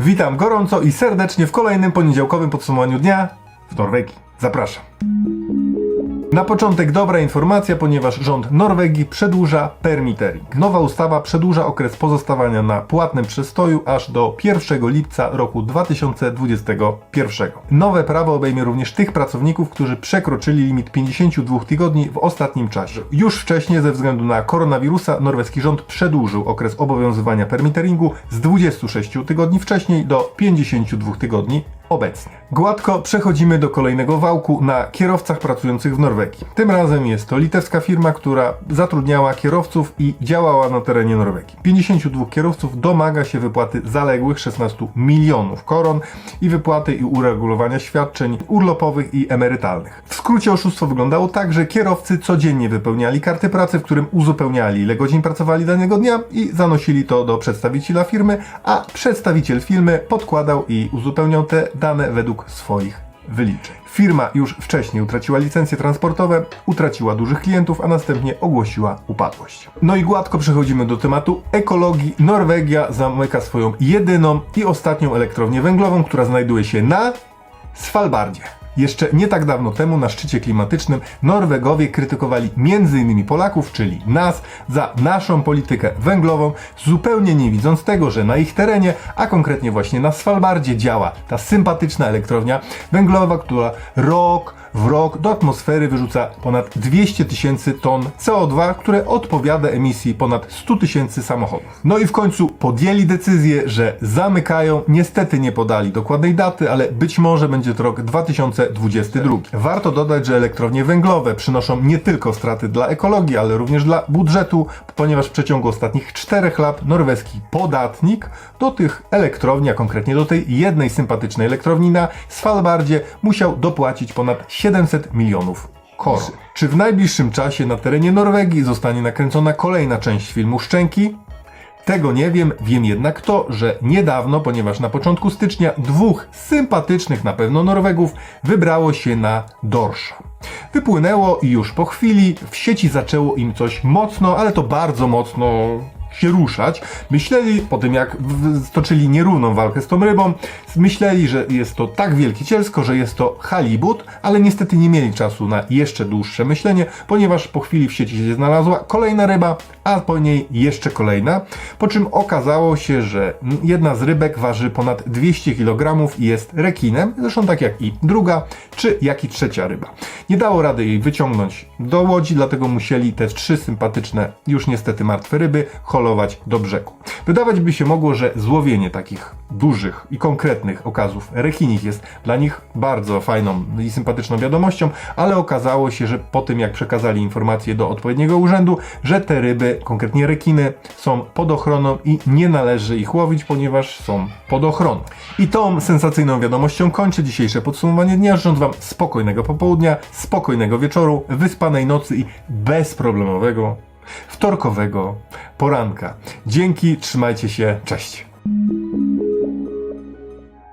Witam gorąco i serdecznie w kolejnym poniedziałkowym podsumowaniu dnia w Norwegii. Zapraszam. Na początek dobra informacja, ponieważ rząd Norwegii przedłuża permittering. Nowa ustawa przedłuża okres pozostawania na płatnym przestoju aż do 1 lipca roku 2021. Nowe prawo obejmie również tych pracowników, którzy przekroczyli limit 52 tygodni w ostatnim czasie. Już wcześniej ze względu na koronawirusa norweski rząd przedłużył okres obowiązywania permitteringu z 26 tygodni wcześniej do 52 tygodni obecnie. Gładko przechodzimy do kolejnego wałku na kierowcach pracujących w Norwegii. Tym razem jest to litewska firma, która zatrudniała kierowców i działała na terenie Norwegii. 52 kierowców domaga się wypłaty zaległych 16 milionów koron i wypłaty i uregulowania świadczeń urlopowych i emerytalnych. W skrócie oszustwo wyglądało tak, że kierowcy codziennie wypełniali karty pracy, w którym uzupełniali ile godzin pracowali danego dnia i zanosili to do przedstawiciela firmy, a przedstawiciel firmy podkładał i uzupełniał te dane według swoich wyliczeń. Firma już wcześniej utraciła licencje transportowe, utraciła dużych klientów, a następnie ogłosiła upadłość. No i gładko przechodzimy do tematu ekologii. Norwegia zamyka swoją jedyną i ostatnią elektrownię węglową, która znajduje się na Svalbardzie. Jeszcze nie tak dawno temu na szczycie klimatycznym Norwegowie krytykowali m.in. Polaków, czyli nas, za naszą politykę węglową, zupełnie nie widząc tego, że na ich terenie, a konkretnie właśnie na Svalbardzie działa ta sympatyczna elektrownia węglowa, która rok w rok do atmosfery wyrzuca ponad 200 tysięcy ton CO2, które odpowiada emisji ponad 100 tysięcy samochodów. No i w końcu podjęli decyzję, że zamykają. Niestety nie podali dokładnej daty, ale być może będzie to rok 2022. Warto dodać, że elektrownie węglowe przynoszą nie tylko straty dla ekologii, ale również dla budżetu, ponieważ w przeciągu ostatnich 4 lat norweski podatnik do tych elektrowni, a konkretnie do tej jednej sympatycznej elektrowni na Svalbardzie musiał dopłacić ponad 700 milionów koron. Czy w najbliższym czasie na terenie Norwegii zostanie nakręcona kolejna część filmu Szczęki? Tego nie wiem, wiem jednak to, że niedawno, ponieważ na początku stycznia dwóch sympatycznych na pewno Norwegów wybrało się na dorsza. Wypłynęło i już po chwili w sieci zaczęło im coś mocno, ale to bardzo mocno się ruszać. Myśleli po tym, jak stoczyli nierówną walkę z tą rybą, myśleli, że jest to tak wielkie cielsko, że jest to halibut, ale niestety nie mieli czasu na jeszcze dłuższe myślenie, ponieważ po chwili w sieci się znalazła kolejna ryba, a po niej jeszcze kolejna, po czym okazało się, że jedna z rybek waży ponad 200 kg i jest rekinem, zresztą tak jak i druga, czy jak i trzecia ryba. Nie dało rady jej wyciągnąć do łodzi, dlatego musieli te trzy sympatyczne, już niestety martwe ryby do brzegu. Wydawać by się mogło, że złowienie takich dużych i konkretnych okazów rekinich jest dla nich bardzo fajną i sympatyczną wiadomością, ale okazało się, że po tym jak przekazali informacje do odpowiedniego urzędu, że te ryby, konkretnie rekiny, są pod ochroną i nie należy ich łowić, ponieważ są pod ochroną. I tą sensacyjną wiadomością kończę dzisiejsze podsumowanie dnia. Życzę Wam spokojnego popołudnia, spokojnego wieczoru, wyspanej nocy i bezproblemowego wtorkowego poranka. Dzięki, trzymajcie się, cześć.